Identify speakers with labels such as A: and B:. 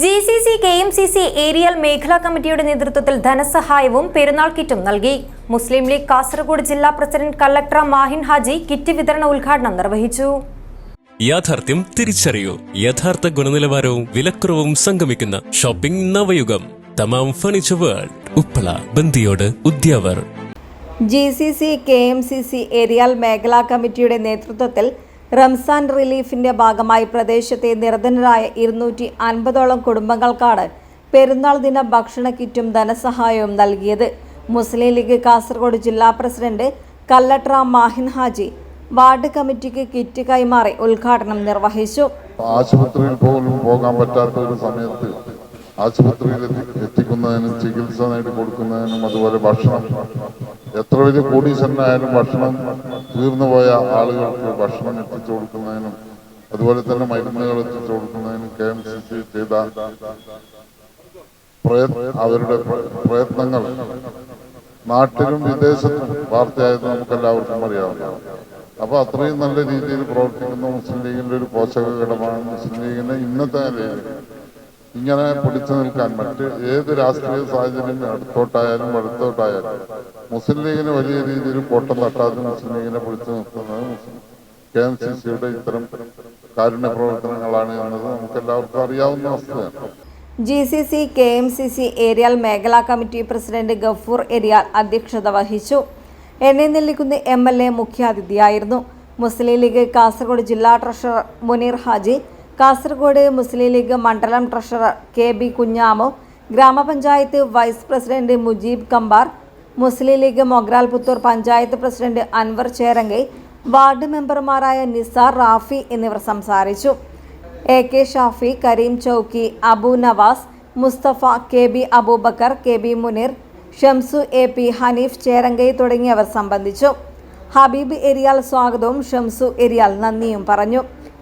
A: G C C K M C C Eriyal മേഖലാ കമ്മിറ്റിയുടെ നേതൃത്വത്തിൽ ധനസഹായവും പെരുന്നാൾ കിറ്റും നൽകി. മുസ്ലിം ലീഗ് കാസർഗോഡ് ജില്ലാ president collector Mahin Haji kit വിതരണ ഉദ്ഘാടനം നിർവഹിച്ചു.
B: യാഥാർത്ഥ്യം തിരിച്ചറിയൂ. യഥാർത്ഥ ഗുണനിലവാരവും വിലക്കുറവും സംഗമിക്കുന്ന shopping Navayugam. Thamam furniture world. Uppala Bandiyod Udyavar.
C: G C C K M C C Eriyal മേഖലാ കമ്മിറ്റിയുടെ നേതൃത്വത്തിൽ റംസാൻ റിലീഫിന്റെ ഭാഗമായി പ്രദേശത്തെ നിർധനരായ ഇരുന്നൂറ്റി അൻപതോളം കുടുംബങ്ങൾക്കാണ് പെരുന്നാൾ ദിന ഭക്ഷണ കിറ്റും ധനസഹായവും നൽകിയത്. മുസ്ലിം ലീഗ് കാസർഗോഡ് ജില്ലാ പ്രസിഡന്റ് കല്ലട്ര മാഹിൻ ഹാജി വാർഡ് കമ്മിറ്റിക്ക് കിറ്റ് കൈമാറി ഉദ്ഘാടനം നിർവഹിച്ചു.
D: ആശുപത്രിയിൽ പോലും പോകാൻ പറ്റാത്ത ഒരു സമയത്ത് ആശുപത്രിയിൽ എത്തി- എത്തിക്കുന്നതിനും ചികിത്സ നേടി കൊടുക്കുന്നതിനും അതുപോലെ ഭക്ഷണം എത്ര വലിയ കോടീശ്വരനായാലും ഭക്ഷണം തീർന്നു പോയ ആളുകൾക്ക് ഭക്ഷണം എത്തിച്ചു കൊടുക്കുന്നതിനും അതുപോലെ തന്നെ മരുന്നുകൾ എത്തിച്ചു കൊടുക്കുന്നതിനും കെ എം സി സി ചെയ്ത അവരുടെ പ്ര- പ്രയത്നങ്ങൾ നാട്ടിലും വിദേശത്തും വാർത്തയായത് നമുക്ക് എല്ലാവർക്കും അറിയാവുന്നതാണ് അപ്പൊ അത്രയും നല്ല രീതിയിൽ പ്രവർത്തിക്കുന്ന മുസ്ലിം ലീഗിന്റെ ഒരു പോഷക ഘടകമാണ് മുസ്ലിം ലീഗിനെ ഇന്നത്തെ നിലയിൽ ഇങ്ങനെ പിടിച്ചു നിൽക്കാൻ മറ്റ് ഏത് രാഷ്ട്രീയ സാഹചര്യം അടുത്തോട്ടായാലും വലത്തോട്ടായാലും മുസ്ലിം ലീഗിന് വലിയ രീതിയിൽ കോട്ടം തട്ടാതെ മുസ്ലിം ലീഗിനെ പിടിച്ചു നിർത്തുന്നത് കെ എം സി സിയുടെ ഇത്തരം കാരുണ്യ പ്രവർത്തനങ്ങളാണ് എന്നത് നമുക്ക് എല്ലാവർക്കും അറിയാവുന്ന വസ്തുതയാണ്.
C: G C C K M C C Eriyal മേഖലാ കമ്മിറ്റി പ്രസിഡന്റ് ഗഫൂർ എരിയാൽ അധ്യക്ഷത വഹിച്ചു. എന്നെ നെല്ലിക്കുന്ന് എം എൽ എ മുഖ്യാതിഥിയായിരുന്നു. മുസ്ലിം ലീഗ് കാസർഗോഡ് ജില്ലാ ട്രഷറർ മുനീർ ഹാജി കാസർഗോഡ് മുസ്ലിം ലീഗ് മണ്ഡലം ട്രഷറർ കെ ബി കുഞ്ഞാമു ഗ്രാമപഞ്ചായത്ത് vice president Mujeeb Kambar Muslim League Mogral Puthur panchayat president Anwar Cherangai ward മെമ്പർമാരായ നിസാർ റാഫി എന്നിവർ സംസാരിച്ചു. A K Shafi Karim Chowki Abu Navas Mustafa K B Aboobacker K B Muneer Shamsu A P Haneef Cherangai തുടങ്ങിയവർ സംബന്ധിച്ചു. ഹബീബ് എരിയാൽ സ്വാഗതവും ഷംസു എരിയാൽ നന്ദിയും പറഞ്ഞു.